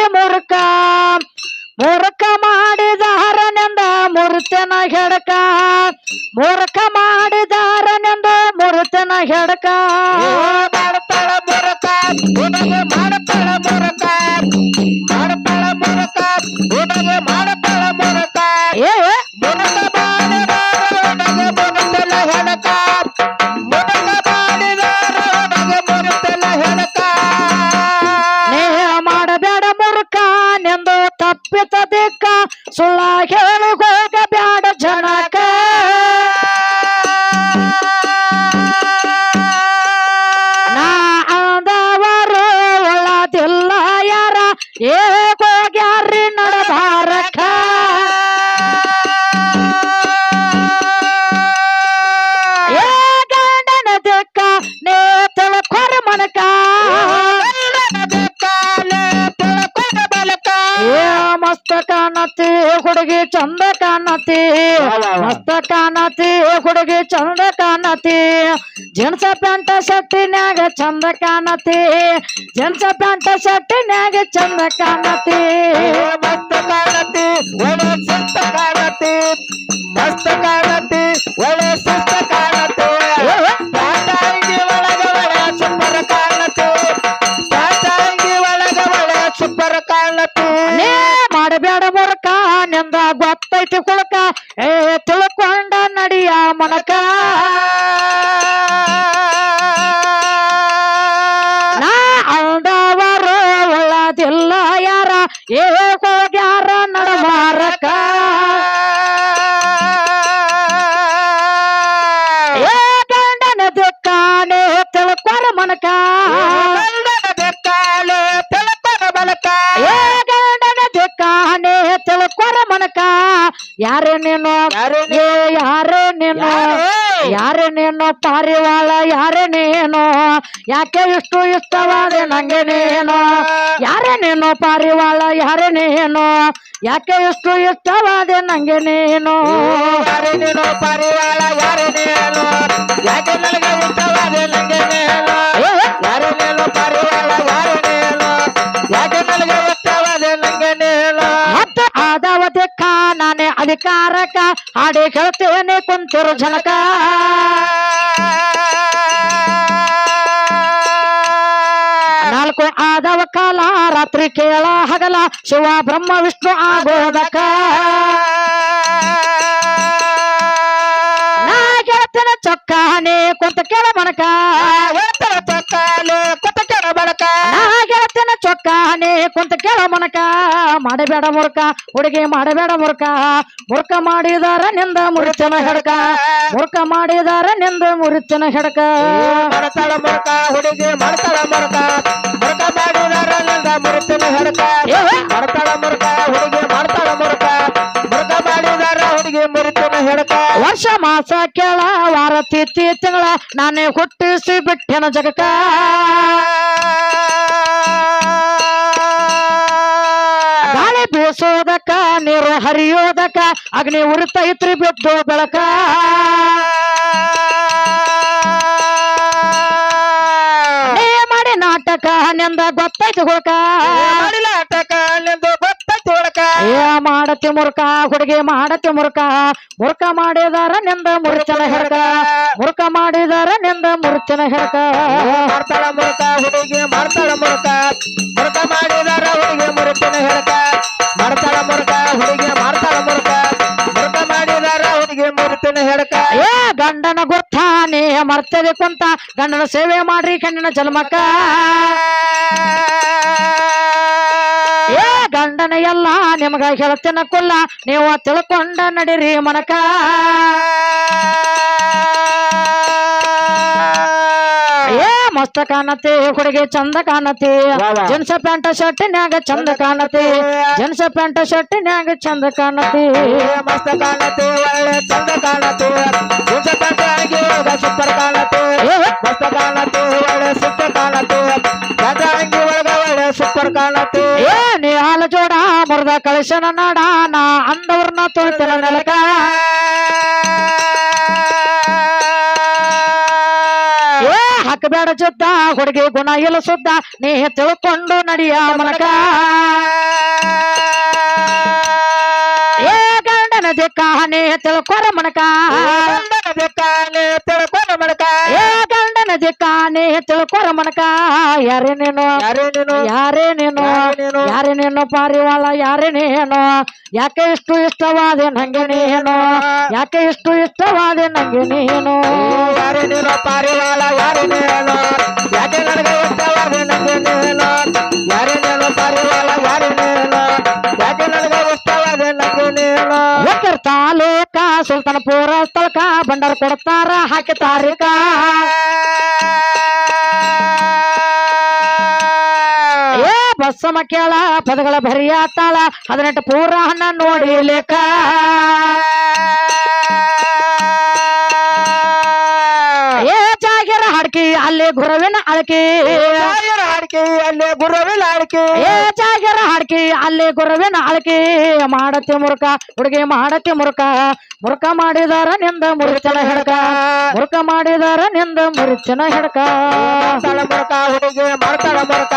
ಹುಡುಗಿ ಮುರುಕ ಮುರುಕ ಮಾಡಿದಾರನೆಂದ ಮುರುತನ ಹೆಡಕ. ಮುರುಕ ಮಾಡಿದಾರನೆಂದ ಮುರುತನ ಹೆಡಕ. like, hey! ಮಸ್ತ ಕಾಣತಿ ಹುಡುಗಿ ಚಂದ ಕಾಣತಿ ಮಸ್ತ ಕಾಣತಿ ಹುಡುಗಿ ಚಂದ ಕಾಣತಿ ಜನ್ಸ ಪ್ಯಾಂಟ ಶರ್ಟಿನ್ಯಾಗ ಚಂದ ಕಾಣತಿ ಜನ್ಸ ಪ್ಯಾಂಟ ಶರ್ಟಿನ್ಯಾಗ ಚಂದ ಕಾಣತಿ ಮಸ್ತ ಕಾಣತಿ ಕಾಣತಿ ಗೊತ್ತೈತಿ ಕುಳಕ ಏ ತಿಳ್ಕೊಂಡ ನಡಿಯ ಮನಕ ಅಂದವರು ಒಳ್ಳದಿಲ್ಲ ಯಾರ, ಏ ಹೋಗ್ಯಾರ ನಡಬಾರಕ. ಏ ಗಂಡನ ದಿಕ್ಕಾನೆ ತಿಳ್ಕೊರ ಮನಕ ಯಾರೇ ನೀನು ಏ ಯಾರೇ ನೀನು ಯಾರೇ? ನೀನು ಪಾರಿವಾಳ ಯಾರೇ ನೀನು ಯಾಕೆ ಇಷ್ಟು ಇಷ್ಟವಾದೆ ನಂಗೆ ನೀನು ಯಾರೇ ನೀನು ಪಾರಿವಾಳ ಯಾರೇ ನೀನು ಯಾಕೆ ಇಷ್ಟು ಇಷ್ಟವಾದೆ ನಂಗೆ ನೀನು ಯಾರೇ ನೀನು ಪರಿವಾಳ ಯಾರೇ ನೀನು ಯಾಕೆ ನನಗೆ ಇಷ್ಟವಾದೆ ನಂಗೆ ನೀನು ಅಧಿಕಾರಕ ಹಾಡಿ ಕೇಳ್ತೇನೆ ಕುಂತಿರು ಜನಕ ನಾಲ್ಕು ಆದವ ಕಾಲ, ರಾತ್ರಿ ಕೇಳ ಹಗಲ, ಶಿವ, ಬ್ರಹ್ಮ, ವಿಷ್ಣು ಆಗೋದಕ ನಾ ಗೆಳತನ ಚೊಕ್ಕಾನೆ ಕುಂತ ಕೇಳ ಮನಕ ಕೇಳ ಮನಕ ಮಾಡಬೇಡ ಮುರುಕ ಹುಡುಗಿ ಮಾಡಬೇಡ ಮುರುಕ ಮುರುಕ ಮಾಡಿದಾರ ನಿಂದ ಮುರುಚನ ಹೆಡಕ. ಮುರುಕ ಮಾಡಿದಾರ ನಿಂದ ಮುರುಚನ ಹೆಡಕ. ಮಾಡ್ತಾಳ ಮುರುಕ ಹುಡುಗಿ ಮಾಡ್ತಾಳ ಮುರುಕ ಮುರುಕ ಮಾಡಿದಾರ ನಿಂದ ಮುರುಚನ ಹೆಡಕ. ಮಾಡ್ತಾಳ ಮರಕ ಹುಡುಗಿ ಮಾಡ್ತಾಳ ಮುರುಕ ಮರಕ ಮಾಡಿದಾರ ಹುಡುಗಿ ಮುರುಚನ ಹೆಡಕ. ವರ್ಷ ಮಾಸ ಕೇಳ ವಾರ ತಿಥಿ ತಿಂಗಳ ನಾನೇ ಹುಟ್ಟಿಸಿ ಬಿಟ್ಟೆನ ಜಗಕ ಗಾಳಿ ಬೀಸೋದಕ್ಕ ನೀರು ಹರಿಯೋದಕ ಅಗ್ನಿ ಉರಿತೈತ್ರಿ ಬಿದ್ದು ಬೆಳಕ. ಮಾಡಿ ನಾಟಕ ನಿಂದ ಗೊತ್ತೈತಿ ಹುಡುಕ. ನಾಟಕ ನಿಂದು ಗೊತ್ತೈತಿ ಹುಡುಕ. ಏ ಮಾಡತಿ ಮುರುಕ ಹುಡುಗಿ ಮಾಡತಿ ಮುರುಕ. ಮುರುಕ ಮಾಡಿದಾರ ನಿಂದ ಮುರುಚಲ ಹೆಡಕ ಮುರುಕ ಮಾಡಿದಾರ ಮುರಿತನ ಹೆಡಕ ಮಾಡ್ತಾಳ ಮುರುಕ ಹುಡುಗಿ ಮಾಡ್ತಾಳ ಮುರುಕ ಮುರುಕ ಮಾಡಿದಾರ ಹುಡುಗಿ ಮುರುತಿನ ಹೇಳಕ. ಮಾಡ್ತಾಳ ಮುರುಕ ಹುಡುಗಿ ಮಾಡ್ತಾಳ ಮುರುಕ ಮುರುಕ ಮಾಡಿದಾರ ಹುಡುಗಿ ಮುರುಚನ ಹೇಳಕ. ಏ ಗಂಡನ ಗೊತ್ತಾನೆ ಮರ್ತದೆ ಕುಂತ ಗಂಡನ ಸೇವೆ ಮಾಡ್ರಿ ಕಣ್ಣಿನ ಜನ್ಮಕ್ಕ. ಏ ಗಂಡನ ಎಲ್ಲ ನಿಮಗ ಹೇಳ್ತೇನ ಕುಲ್ಲ ನೀವು ತಿಳ್ಕೊಂಡ ನಡಿರಿ ಮನಕ ಮಸ್ತ ಕಾಣತಿ ಹುಡುಗಿ ಚಂದ ಕಾಣತಿ ಜನ್ಸ ಪ್ಯಾಂಟ್ ಶರ್ಟಿನ್ಯಾಗ ಚಂದ ಕಾಣತಿ ಜೀನ್ಸ್ ಪ್ಯಾಂಟ್ ಶರ್ಟಿನ್ಯಾಗ ಚಂದ ಕಾಣತಿ ಮಸ್ತ ಕಾಣತಿ ಒಳ್ಳೆ ಚಂದ ಕಾಣತಿ ಜನ್ಸ ಕಂಡಾಗಿ ಒಳಗ ಸೂಪರ್ ಕಾಣತಿ ಮಸ್ತ ಕಾಣತೆ ಒಳ್ಳೆ ಸುತ್ತ ಕಾಣತಿ ಕಂಡಾಗಿ ಒಳಗ ಒಳ್ಳೆ ಸೂಪರ್ ಕಾಣತಿ ಏ ನೀ ಹಾಲ ಜೋಡ ಮುರ್ದ ಕಳಿಸನ ನಾಡ ನಾ ಅಂದವ್ರನ್ನ ತೊಳ್ತಿನ ನೆಲಕ ಬೇಡ ಜುದ್ದ, ಹುಡುಗಿ ಗುಣ ಇಲ್ಲ ಸುದ್ದ ನೀ ತಿಳ್ಕೊಂಡು ನಡಿಯ ಮನಕ ಏ ಗಂಡನ ದಿಕ್ಕ, ನೀ ತಿಳ್ಕೊರ ಮನಕ. ಗಂಡನ ದಿಕ್ಕ ನೀ ತಿಳ್ಕೊರ ಮನಕ ಏ ಗಂಡನ ದಿಕ್ಕ, ನೀ ತಿಳ್ಕೊರ ಮನಕ. ಯಾರೇ ನೀನು ಯಾರೇ ನೀನು? ಯಾರೇ ನೀನು? ಯಾರೇ ನೀನು ಪಾರಿವಾಳ? ಯಾರೇ ನೀನು? ಯಾಕೆ ಇಷ್ಟು ಇಷ್ಟವಾದೆ ನಂಗೆ ನೀನು? ಯಾಕೆ ಇಷ್ಟು ಇಷ್ಟವಾದೆ ನಂಗೆ ನೀನು? ತಾಲೂಕ, ಸುಲ್ತಾನಪುರ ಸ್ಥಳಕ ಬಂಡಾರ ಕೊಡ್ತಾರ, ಹಾಕಿ ತಾರೀಕ. ಏ ಬಸ್ಸಮ ಕೇಳ, ಪದಗಳ ಭರಿಯ ತಾಳ ಹದಿನೆಂಟು ಪೂರ ಹಣ್ಣ ನೋಡಿ ಲೆಕ್ಕ. ಗುರವಿನ ಅಳಕೆ. ರಾಯರ ಹಾಡಿಕೆ ಅಲ್ಲೇ ಗುರುವಿನ ಅಳಕೆ ಏ ಜಾಗಿರ ಹಾಡಿಕೆ ಅಲ್ಲಿ ಗುರುವಿನ ಅಳಕಿ. ಮಾಡತಿ ಮುರುಕ ಹುಡುಗಿ ಮಾಡತಿ ಮುರುಕ. ಮುರುಕ ಮಾಡಿದಾರ ನಿಂದ ಮುರುಚನ ಹಿಡಕ. ಮುರುಕ ಮಾಡಿದಾರ ನಿಂದ ಮುರುಚನ ಹಿಡಕ. ಮುರುಕ ಹುಡುಗಿ ಮಾಡ್ತಾಳ ಮುರುಕ.